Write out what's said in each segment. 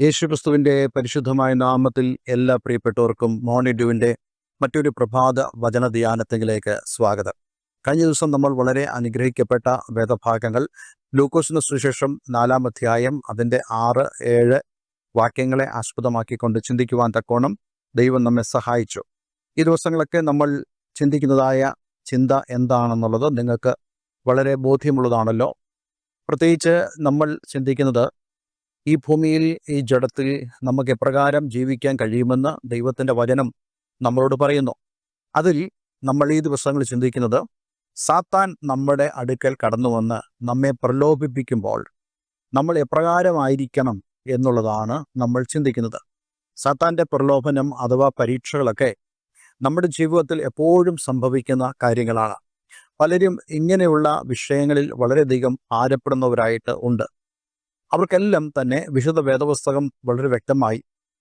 യേശുക്രിസ്തുവിന്റെ പരിശുദ്ധമായ നാമത്തിൽ എല്ലാ പ്രിയപ്പെട്ടവർക്കും മോണിഡുവിന്റെ മറ്റൊരു പ്രഭാത വചന ധ്യാനത്തിലേക്ക് സ്വാഗതം. കഴിഞ്ഞ ദിവസം നമ്മൾ വളരെ അനുഗ്രഹിക്കപ്പെട്ട വേദഭാഗങ്ങൾ. ലൂക്കോസിന് സുശേഷം നാലാം അധ്യായം അതിന്റെ ആറ് ഏഴ് വാക്യങ്ങളെ ആസ്പദമാക്കിക്കൊണ്ട് ചിന്തിക്കുവാൻ തക്കോണം ദൈവം നമ്മെ സഹായിച്ചു. ഈ ദിവസങ്ങളൊക്കെ നമ്മൾ ചിന്തിക്കുന്നതായ ചിന്ത എന്താണെന്നുള്ളത് നിങ്ങൾക്ക് വളരെ ബോധ്യമുള്ളതാണല്ലോ. പ്രത്യേകിച്ച് നമ്മൾ ചിന്തിക്കുന്നത് ഈ ഭൂമിയിൽ ഈ ജഡത്തിൽ നമുക്ക് എപ്രകാരം ജീവിക്കാൻ കഴിയുമെന്ന് ദൈവത്തിന്റെ വചനം നമ്മളോട് പറയുന്നു. അതിൽ നമ്മൾ ഈ ദിവസങ്ങൾ ചിന്തിക്കുന്നത് സാത്താൻ നമ്മുടെ അടുക്കൽ കടന്നു വന്ന് നമ്മെ പ്രലോഭിപ്പിക്കുമ്പോൾ നമ്മൾ എപ്രകാരമായിരിക്കണം എന്നുള്ളതാണ് നമ്മൾ ചിന്തിക്കുന്നത്. സാത്താന്റെ പ്രലോഭനം അഥവാ പരീക്ഷകളൊക്കെ നമ്മുടെ ജീവിതത്തിൽ എപ്പോഴും സംഭവിക്കുന്ന കാര്യങ്ങളാണ്. പലരും ഇങ്ങനെയുള്ള വിഷയങ്ങളിൽ വളരെയധികം ആരപ്പെടുന്നവരായിട്ട് ഉണ്ട്. അവർക്കെല്ലാം തന്നെ വിശുദ്ധ വേദപുസ്തകം വളരെ വ്യക്തമായി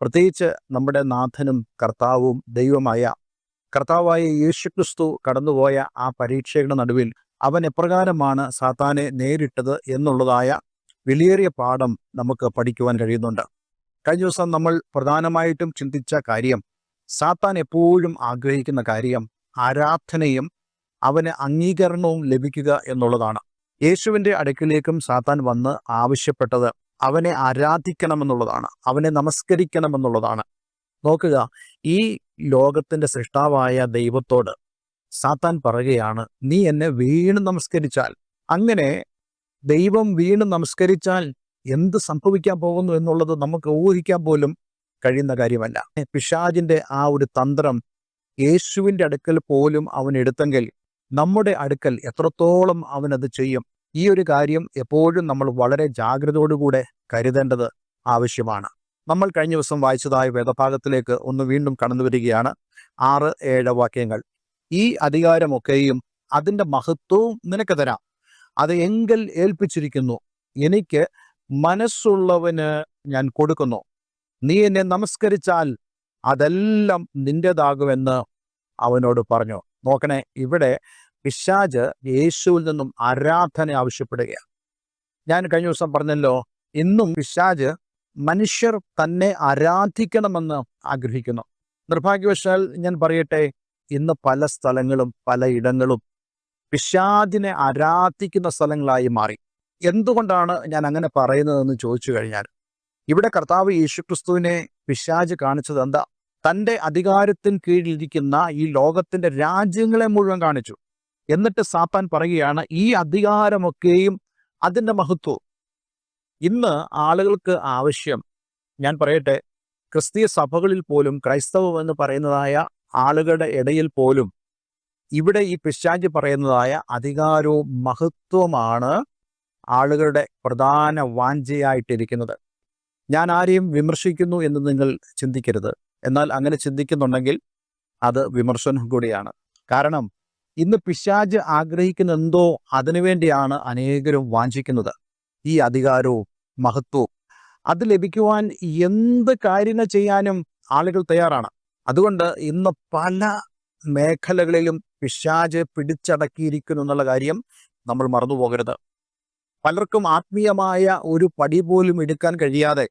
പ്രത്യേകിച്ച് നമ്മുടെ നാഥനും കർത്താവും ദൈവമായ കർത്താവായ യേശുക്രിസ്തു കടന്നുപോയ ആ പരീക്ഷയുടെ നടുവിൽ അവൻ എപ്രകാരമാണ് സാത്താനെ നേരിട്ടത് എന്നുള്ളതായ വിലയേറിയ പാഠം നമുക്ക് പഠിക്കുവാൻ കഴിയുന്നുണ്ട്. കഴിഞ്ഞ ദിവസം നമ്മൾ പ്രധാനമായിട്ടും ചിന്തിച്ച കാര്യം സാത്താൻ എപ്പോഴും ആഗ്രഹിക്കുന്ന കാര്യം ആരാധനയും അവന് അംഗീകരണവും ലഭിക്കുക എന്നുള്ളതാണ്. യേശുവിന്റെ അടുക്കിലേക്കും സാത്താൻ വന്ന് ആവശ്യപ്പെട്ടത് അവനെ ആരാധിക്കണമെന്നുള്ളതാണ് അവനെ നമസ്കരിക്കണമെന്നുള്ളതാണ്. നോക്കുക ഈ ലോകത്തിന്റെ സൃഷ്ടാവായ ദൈവത്തോട് സാത്താൻ പറയുകയാണ് നീ എന്നെ വീണ് നമസ്കരിച്ചാൽ അങ്ങനെ ദൈവം വീണ് നമസ്കരിച്ചാൽ എന്ത് സംഭവിക്കാൻ പോകുന്നു എന്നുള്ളത് നമുക്ക് ഊഹിക്കാൻ പോലും കഴിയുന്ന കാര്യമല്ല. പിഷാജിന്റെ ആ ഒരു തന്ത്രം യേശുവിന്റെ അടുക്കൽ പോലും അവൻ എടുത്തെങ്കിൽ നമ്മുടെ അടുക്കൽ എത്രത്തോളം അവനത് ചെയ്യും ഈ ഒരു കാര്യം എപ്പോഴും നമ്മൾ വളരെ ജാഗ്രതയോടുകൂടെ കരുതേണ്ടത് ആവശ്യമാണ്. നമ്മൾ കഴിഞ്ഞ ദിവസം വായിച്ചതായ വേദഭാഗത്തിലേക്ക് ഒന്ന് വീണ്ടും കടന്നു വരികയാണ്. ആറ് ഏഴ് വാക്യങ്ങൾ. ഈ അധികാരമൊക്കെയും അതിന്റെ മഹത്വവും നിനക്ക് തരാം. അത് എങ്കിൽ ഏൽപ്പിച്ചിരിക്കുന്നു. എനിക്ക് മനസ്സുള്ളവന് ഞാൻ കൊടുക്കുന്നു. നീ എന്നെ നമസ്കരിച്ചാൽ അതെല്ലാം നിന്റേതാകുമെന്ന് അവനോട് പറഞ്ഞു. നോക്കണേ ഇവിടെ പിശാജ് യേശുവിൽ നിന്നും ആരാധന ആവശ്യപ്പെടുകയാണ്. ഞാൻ കഴിഞ്ഞ ദിവസം പറഞ്ഞല്ലോ ഇന്നും പിശാജ് മനുഷ്യർ തന്നെ ആരാധിക്കണമെന്ന് ആഗ്രഹിക്കുന്നു. നിർഭാഗ്യവശാൽ ഞാൻ പറയട്ടെ ഇന്ന് പല സ്ഥലങ്ങളും പല ഇടങ്ങളും പിശാജിനെ ആരാധിക്കുന്ന സ്ഥലങ്ങളായി മാറി. എന്തുകൊണ്ടാണ് ഞാൻ അങ്ങനെ പറയുന്നതെന്ന് ചോദിച്ചു കഴിഞ്ഞാൽ ഇവിടെ കർത്താവ് യേശുക്രിസ്തുവിനെ പിശാജ് കാണിച്ചത് എന്താ? തന്റെ അധികാരത്തിന് കീഴിലിരിക്കുന്ന ഈ ലോകത്തിന്റെ രാജ്യങ്ങളെ മുഴുവൻ കാണിച്ചു. എന്നിട്ട് സാത്താൻ പറയുകയാണ് ഈ അധികാരമൊക്കെയും അതിന്റെ മഹത്വവും. ഇന്ന് ആളുകൾക്ക് ആവശ്യം ഞാൻ പറയട്ടെ ക്രിസ്തീയ സഭകളിൽ പോലും ക്രൈസ്തവം എന്ന് പറയുന്നതായ ആളുകളുടെ ഇടയിൽ പോലും ഇവിടെ ഈ പിശാജ് പറയുന്നതായ അധികാരവും മഹത്വമാണ് ആളുകളുടെ പ്രധാന വാഞ്ചയായിട്ടിരിക്കുന്നത്. ഞാൻ ആരെയും വിമർശിക്കുന്നു എന്ന് നിങ്ങൾ ചിന്തിക്കരുത്. എന്നാൽ അങ്ങനെ ചിന്തിക്കുന്നുണ്ടെങ്കിൽ അത് വിമർശനം കൂടിയാണ്. കാരണം ഇന്ന് പിശാജ് ആഗ്രഹിക്കുന്ന എന്തോ അതിനുവേണ്ടിയാണ് അനേകരും വാഞ്ചിക്കുന്നത്. ഈ അധികാരവും മഹത്വവും. അത് ലഭിക്കുവാൻ എന്ത് കാര്യങ്ങൾ ചെയ്യാനും ആളുകൾ തയ്യാറാണ്. അതുകൊണ്ട് ഇന്ന് പല മേഖലകളിലും പിശാജ് പിടിച്ചടക്കിയിരിക്കുന്നു എന്നുള്ള കാര്യം നമ്മൾ മറന്നുപോകരുത്. പലർക്കും ആത്മീയമായ ഒരു പടി പോലും എടുക്കാൻ കഴിയാതെ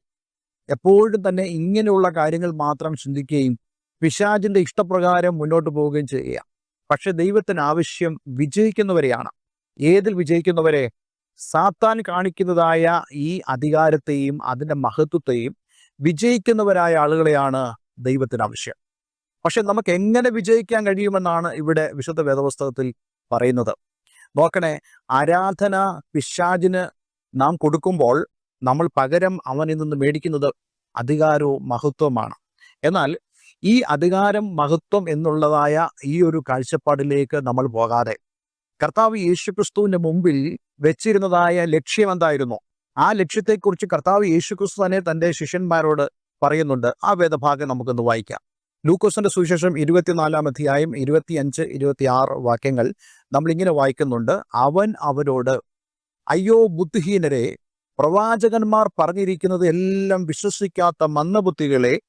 എപ്പോഴും തന്നെ ഇങ്ങനെയുള്ള കാര്യങ്ങൾ മാത്രം ചിന്തിക്കുകയും പിശാജിന്റെ ഇഷ്ടപ്രകാരം മുന്നോട്ട് പോവുകയും ചെയ്യുക. പക്ഷെ ദൈവത്തിന് ആവശ്യം വിജയിക്കുന്നവരെയാണ്. ഏതിൽ വിജയിക്കുന്നവരെ? സാത്താൻ കാണിക്കുന്നതായ ഈ അധികാരത്തെയും അതിന്റെ മഹത്വത്തെയും വിജയിക്കുന്നവരായ ആളുകളെയാണ് ദൈവത്തിന് ആവശ്യം. പക്ഷെ നമുക്ക് എങ്ങനെ വിജയിക്കാൻ കഴിയുമെന്നാണ് ഇവിടെ വിശുദ്ധ വേദപുസ്തകത്തിൽ പറയുന്നത്. നോക്കണേ ആരാധന പിശാജിന് നാം കൊടുക്കുമ്പോൾ നമ്മൾ പകരം അവനിൽ നിന്ന് മേടിക്കുന്നത് അധികാരവും മഹത്വമാണ്. എന്നാൽ ഈ അധികാരം മഹത്വം എന്നുള്ളതായ ഈ ഒരു കാഴ്ചപ്പാടിലേക്ക് നമ്മൾ പോകാതെ കർത്താവ് യേശുക്രിസ്തുവിന്റെ മുമ്പിൽ വെച്ചിരുന്നതായ ലക്ഷ്യം എന്തായിരുന്നു? ആ ലക്ഷ്യത്തെക്കുറിച്ച് കർത്താവ് യേശുക്രിസ്തു തന്നെ തന്റെ ശിഷ്യന്മാരോട് പറയുന്നുണ്ട്. ആ വേദഭാഗം നമുക്കൊന്ന് വായിക്കാം. ലൂക്കോസിന്റെ സുവിശേഷം ഇരുപത്തിനാലാം അധ്യായം ഇരുപത്തിയഞ്ച് ഇരുപത്തിയാറ് വാക്യങ്ങൾ നമ്മളിങ്ങനെ വായിക്കുന്നുണ്ട്. അവൻ അവരോട് അയ്യോ ബുദ്ധിഹീനരെ പ്രവാചകന്മാർ പറഞ്ഞിരിക്കുന്നത് എല്ലാം വിശ്വസിക്കാത്ത മന്ദബുദ്ധികളെ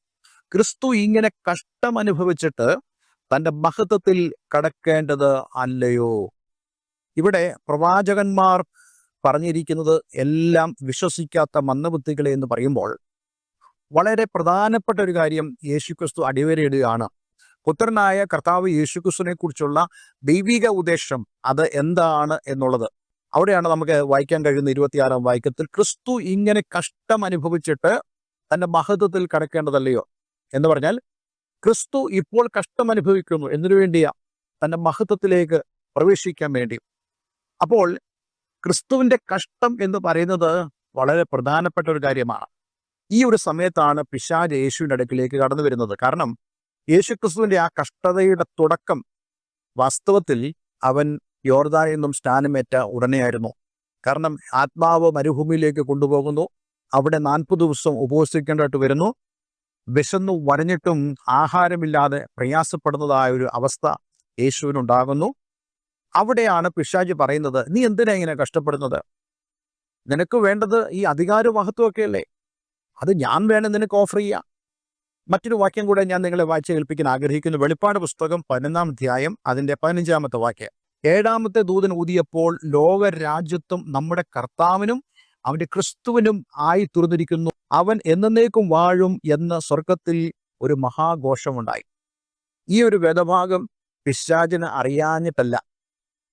ക്രിസ്തു ഇങ്ങനെ കഷ്ടം അനുഭവിച്ചിട്ട് തന്റെ മഹത്വത്തിൽ കടക്കേണ്ടത് അല്ലയോ? ഇവിടെ പ്രവാചകന്മാർ പറഞ്ഞിരിക്കുന്നത് എല്ലാം വിശ്വസിക്കാത്ത മന്ദബുദ്ധികളെ എന്ന് പറയുമ്പോൾ വളരെ പ്രധാനപ്പെട്ട ഒരു കാര്യം യേശുക്രിസ്തു അടിവരയിടുകയാണ്. പുത്രനായ കർത്താവ് യേശുക്രിസ്തുവിനെ കുറിച്ചുള്ള ദൈവിക ഉദ്ദേശം അത് എന്താണ് എന്നുള്ളത്. അവിടെയാണ് നമുക്ക് വായിക്കാൻ കഴിയുന്ന ഇരുപത്തിയാറാം വാക്യത്തിൽ ക്രിസ്തു ഇങ്ങനെ കഷ്ടം അനുഭവിച്ചിട്ട് തന്റെ മഹത്വത്തിൽ കടക്കേണ്ടതല്ലയോ? എന്ന് പറഞ്ഞാൽ ക്രിസ്തു ഇപ്പോൾ കഷ്ടം അനുഭവിക്കുന്നു. എന്നതിനു വേണ്ടിയാ? തന്റെ മഹത്വത്തിലേക്ക് പ്രവേശിക്കാൻ വേണ്ടി. അപ്പോൾ ക്രിസ്തുവിന്റെ കഷ്ടം എന്ന് പറയുന്നത് വളരെ പ്രധാനപ്പെട്ട ഒരു കാര്യമാണ്. ഈ ഒരു സമയത്താണ് പിശാജ് യേശുവിന്റെ അടുക്കിലേക്ക് കടന്നു വരുന്നത്. കാരണം യേശു ക്രിസ്തുവിന്റെ ആ കഷ്ടതയുടെ തുടക്കം വാസ്തവത്തിൽ അവൻ യോർദാനിൽ നിന്നും സ്നാനമേറ്റ ഉടനെയായിരുന്നു. കാരണം ആത്മാവ് മരുഭൂമിയിലേക്ക് കൊണ്ടുപോകുന്നു. അവിടെ നാൽപ്പത് ദിവസം ഉപവസിക്കേണ്ടതായിട്ട് വരുന്നു. വിശന്നു വരഞ്ഞിട്ടും ആഹാരമില്ലാതെ പ്രയാസപ്പെടുന്നതായ ഒരു അവസ്ഥ യേശുവിനുണ്ടാകുന്നു. അവിടെയാണ് പിശാജി പറയുന്നത് നീ എന്തിനാ ഇങ്ങനെ കഷ്ടപ്പെടുന്നത്? നിനക്ക് വേണ്ടത് ഈ അധികാര മഹത്വമൊക്കെയല്ലേ അത് ഞാൻ വേണം നിനക്ക് ഓഫർ ചെയ്യാം മറ്റൊരു വാക്യം കൂടെ ഞാൻ നിങ്ങളെ വായിച്ച് കേൾപ്പിക്കാൻ ആഗ്രഹിക്കുന്നു. വെളിപ്പാട് പുസ്തകം പതിനൊന്നാം അധ്യായം അതിന്റെ പതിനഞ്ചാമത്തെ വാക്യം. ഏഴാമത്തെ ദൂതൻ ഊതിയപ്പോൾ ലോക രാജ്യത്വം നമ്മുടെ കർത്താവിനും അവന്റെ ക്രിസ്തുവിനും ആയി തുറന്നിരിക്കുന്നു. അവൻ എന്നേക്കും വാഴും എന്ന സ്വർഗത്തിൽ ഒരു മഹാഘോഷമുണ്ടായി. ഈ ഒരു വേദഭാഗം പിശാചിന് അറിയാഞ്ഞിട്ടല്ല.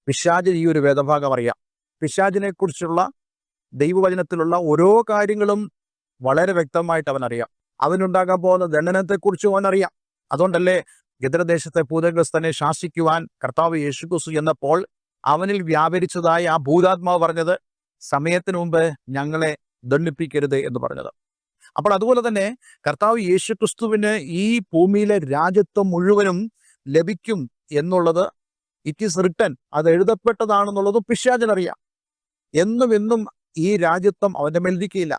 പിശാചിന് ഈ ഒരു വേദഭാഗം അറിയാം. പിശാചിനെ കുറിച്ചുള്ള ദൈവവചനത്തിലുള്ള ഓരോ കാര്യങ്ങളും വളരെ വ്യക്തമായിട്ട് അവൻ അറിയാം അവനുണ്ടാകാൻ പോകുന്ന ദണ്ഡനത്തെക്കുറിച്ചും അവൻ അറിയാം അതുകൊണ്ടല്ലേ ഗദ്രദേശത്തെ ഭൂതഗ്രസ്തനെ ശാസിക്കുവാൻ കർത്താവ് യേശുക്രിസ്തു എന്നപ്പോൾ അവനിൽ വ്യാപരിച്ചതായ ആ ഭൂതാത്മാവ് പറഞ്ഞത് സമയത്തിന് മുമ്പ് ഞങ്ങളെ ദണ്ഡിപ്പിക്കരുത് എന്ന് പറഞ്ഞത്. അപ്പോൾ അതുപോലെ തന്നെ കർത്താവ് യേശുക്രിസ്തുവിന് ഈ ഭൂമിയിലെ രാജ്യത്വം മുഴുവനും ലഭിക്കും എന്നുള്ളത് ഇറ്റ് ഈസ് റിട്ടൺ അത് എഴുതപ്പെട്ടതാണെന്നുള്ളത് പിശാചനറിയാം എന്നും എന്നും ഈ രാജ്യത്വം അവന്റെ ഇരിക്കുകയില്ല.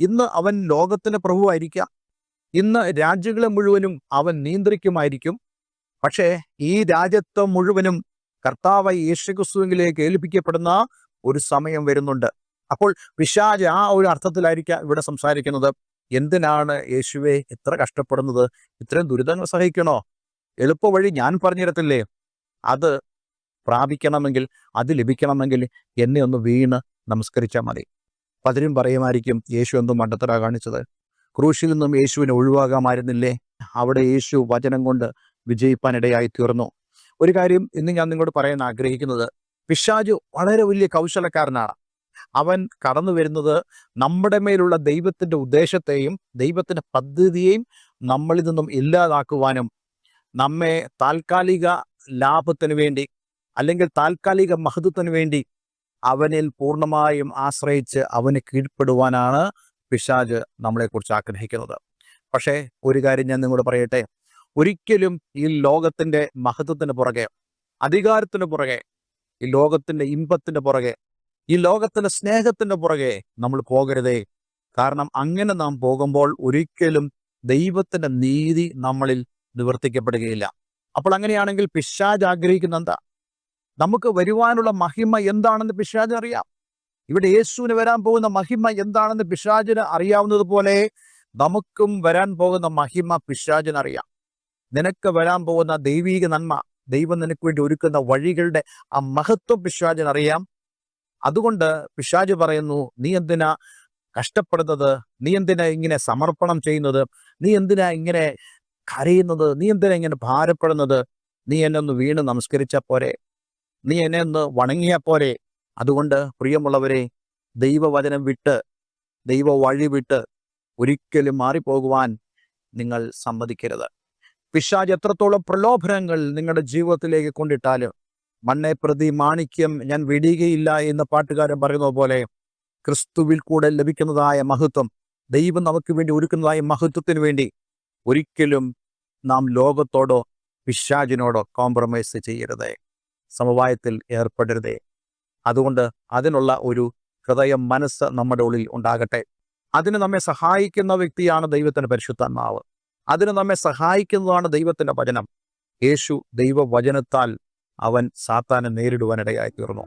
ഇന്ന് അവൻ ലോകത്തിന് പ്രഭുവായിരിക്കാം. ഇന്ന് രാജ്യങ്ങളെ മുഴുവനും അവൻ നിയന്ത്രിക്കുമായിരിക്കും. പക്ഷേ ഈ രാജ്യത്വം മുഴുവനും കർത്താവ് യേശുക്രിസ്തുവിലേക്ക് ഏൽപ്പിക്കപ്പെടുന്ന ഒരു സമയം വരുന്നുണ്ട്. അപ്പോൾ പിശാജ് ആ ഒരു അർത്ഥത്തിലായിരിക്കാം ഇവിടെ സംസാരിക്കുന്നത്. എന്തിനാണ് യേശുവെ ഇത്ര കഷ്ടപ്പെടുന്നത്? ഇത്രയും ദുരിതങ്ങൾ സഹിക്കണോ? എളുപ്പവഴി ഞാൻ പറഞ്ഞിരത്തില്ലേ? അത് പ്രാപിക്കണമെങ്കിൽ അത് ലഭിക്കണമെങ്കിൽ എന്നെ ഒന്ന് വീണ് നമസ്കരിച്ചാൽ മതി. പലരും പറയുമായിരിക്കും യേശു എന്തും മണ്ടത്തര കാണിച്ചത്. ക്രൂശിൽ നിന്നും യേശുവിനെ ഒഴിവാകാമായിരുന്നില്ലേ? അവിടെ യേശു വചനം കൊണ്ട് വിജയിപ്പാനിടയായി തീർന്നു. ഒരു കാര്യം ഇന്ന് ഞാൻ നിങ്ങളോട് പറയാൻ ആഗ്രഹിക്കുന്നത്. പിശാജു വളരെ വലിയ കൗശലക്കാരനാണ്. അവൻ കടന്നു വരുന്നത് നമ്മുടെ മേലുള്ള ദൈവത്തിന്റെ ഉദ്ദേശത്തെയും ദൈവത്തിന്റെ പദ്ധതിയെയും നമ്മളിൽ നിന്നും ഇല്ലാതാക്കുവാനും നമ്മെ താൽക്കാലിക ലാഭത്തിന് വേണ്ടി അല്ലെങ്കിൽ താൽക്കാലിക മഹത്വത്തിന് വേണ്ടി അവനിൽ പൂർണമായും ആശ്രയിച്ച് അവന് കീഴ്പ്പെടുവാനാണ് പിശാജ് നമ്മളെക്കുറിച്ച് ആഗ്രഹിക്കുന്നത്. പക്ഷേ ഒരു കാര്യം ഞാൻ നിങ്ങളോട് പറയട്ടെ. ഒരിക്കലും ഈ ലോകത്തിന്റെ മഹത്വത്തിന് പുറകെ അധികാരത്തിന് പുറകെ ഈ ലോകത്തിന്റെ ഇമ്പത്തിന്റെ പുറകെ ഈ ലോകത്തിന്റെ സ്നേഹത്തിന്റെ പുറകെ നമ്മൾ പോകരുതേ. കാരണം അങ്ങനെ നാം പോകുമ്പോൾ ഒരിക്കലും ദൈവത്തിന്റെ നീതി നമ്മളിൽ നിവർത്തിക്കപ്പെടുകയില്ല. അപ്പോൾ അങ്ങനെയാണെങ്കിൽ പിശാജ് ആഗ്രഹിക്കുന്ന എന്താ? നമുക്ക് വരുവാനുള്ള മഹിമ എന്താണെന്ന് പിശാജ് അറിയാം. ഇവിടെ യേശുവിന് വരാൻ പോകുന്ന മഹിമ എന്താണെന്ന് പിശാചിന് അറിയാവുന്നത് പോലെ നമുക്കും വരാൻ പോകുന്ന മഹിമ പിശാചിന് അറിയാം. നിനക്ക് വരാൻ പോകുന്ന ദൈവീക നന്മ ദൈവം നിനക്ക് വേണ്ടി ഒരുക്കുന്ന വഴികളുടെ ആ മഹത്വം പിശാചിന് അറിയാം. അതുകൊണ്ട് പിശാജ് പറയുന്നു നീ എന്തിനാ കഷ്ടപ്പെടുന്നത്? നീ എന്തിനാ ഇങ്ങനെ സമർപ്പണം ചെയ്യുന്നത്? നീ എന്തിനാ ഇങ്ങനെ കരയുന്നത്? നീ എന്തിനാ ഇങ്ങനെ ഭാരപ്പെടുന്നത്? നീ എന്നെ ഒന്ന് വീണ് നമസ്കരിച്ച പോരെ. നീ എന്നെ ഒന്ന് വണങ്ങിയ പോരെ. അതുകൊണ്ട് പ്രിയമുള്ളവരെ ദൈവവചനം വിട്ട് ദൈവ വഴി വിട്ട് ഒരിക്കലും മാറിപ്പോകുവാൻ നിങ്ങൾ സമ്മതിക്കരുത്. പിശാജ് എത്രത്തോളം പ്രലോഭനങ്ങൾ നിങ്ങളുടെ ജീവിതത്തിലേക്ക് കൊണ്ടിട്ടാലും മണ്ണെ പ്രതി മാണിക്യം ഞാൻ വെടിയുകയില്ല എന്ന് പാട്ടുകാരൻ പറയുന്നത് പോലെ ക്രിസ്തുവിൽ കൂടെ ലഭിക്കുന്നതായ മഹത്വം ദൈവം നമുക്ക് വേണ്ടി ഒരുക്കുന്നതായ മഹത്വത്തിന് വേണ്ടി ഒരിക്കലും നാം ലോകത്തോടോ പിശാജിനോടോ കോംപ്രമൈസ് ചെയ്യരുതേ. സമവായത്തിൽ ഏർപ്പെടരുതേ. അതുകൊണ്ട് അതിനുള്ള ഒരു ഹൃദയം മനസ്സ് നമ്മുടെ ഉള്ളിൽ ഉണ്ടാകട്ടെ. അതിന് നമ്മെ സഹായിക്കുന്ന വ്യക്തിയാണ് ദൈവത്തിന്റെ പരിശുദ്ധാത്മാവ്. അതിന് നമ്മെ സഹായിക്കുന്നതാണ് ദൈവത്തിന്റെ വചനം. യേശു ദൈവവചനത്താൽ അവൻ സാത്താനെ നേരിടുവാനിടയായി തീർന്നു.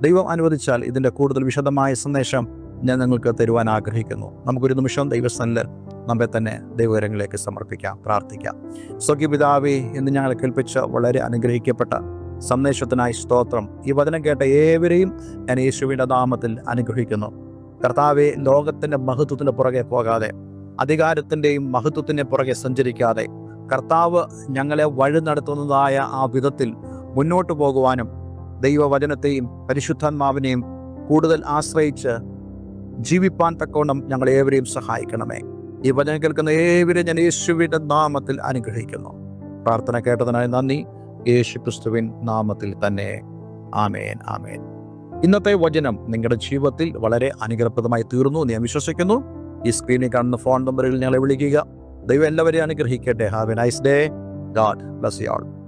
ദൈവം അനുവദിച്ചാൽ ഇതിന്റെ കൂടുതൽ വിശദമായ സന്ദേശം ഞാൻ നിങ്ങൾക്ക് തരുവാൻ ആഗ്രഹിക്കുന്നു. നമുക്കൊരു നിമിഷം ദൈവസ്ഥനിൽ നമ്മെ തന്നെ ദൈവകരങ്ങളിലേക്ക് സമർപ്പിക്കാം പ്രാർത്ഥിക്കാം. സ്വകിപിതാവേ എന്ന് ഞങ്ങൾ കേൾപ്പിച്ച വളരെ അനുഗ്രഹിക്കപ്പെട്ട സന്ദേശത്തിനായി സ്തോത്രം. ഈ വചനം കേട്ട ഏവരെയും ഞാൻ യേശുവിന്റെ നാമത്തിൽ അനുഗ്രഹിക്കുന്നു. കർത്താവെ ലോകത്തിന്റെ മഹത്വത്തിന് പുറകെ പോകാതെ അധികാരത്തിന്റെയും മഹത്വത്തിന്റെ പുറകെ സഞ്ചരിക്കാതെ കർത്താവ് ഞങ്ങളെ വഴി നടത്തുന്നതായ ആ വിധത്തിൽ മുന്നോട്ട് പോകുവാനും ദൈവവചനത്തെയും പരിശുദ്ധാത്മാവിനെയും കൂടുതൽ ആശ്രയിച്ച് ജീവിപ്പാൻ തക്കവണ്ണം ഞങ്ങൾ ഏവരെയും സഹായിക്കണമേ. ഈ വചനം കേൾക്കുന്ന ഏവരെയും ഞാൻ യേശുവിന്റെ നാമത്തിൽ അനുഗ്രഹിക്കുന്നു. പ്രാർത്ഥന കേട്ടതിനായി നന്ദി. യേശു ക്രിസ്തുവിൻ നാമത്തിൽ തന്നെ. ആമേൻ ആമേൻ. ഇന്നത്തെ വചനം നിങ്ങളുടെ ജീവിതത്തിൽ വളരെ അനുഗ്രഹപ്രദമായി തീർന്നു ഞാൻ വിശ്വസിക്കുന്നു. ഈ സ്ക്രീനിൽ കാണുന്ന ഫോൺ നമ്പറിൽ ഞങ്ങളെ വിളിക്കുക. ദൈവം എല്ലാവരെയും അനുഗ്രഹിക്കട്ടെ. Have a nice day god bless you all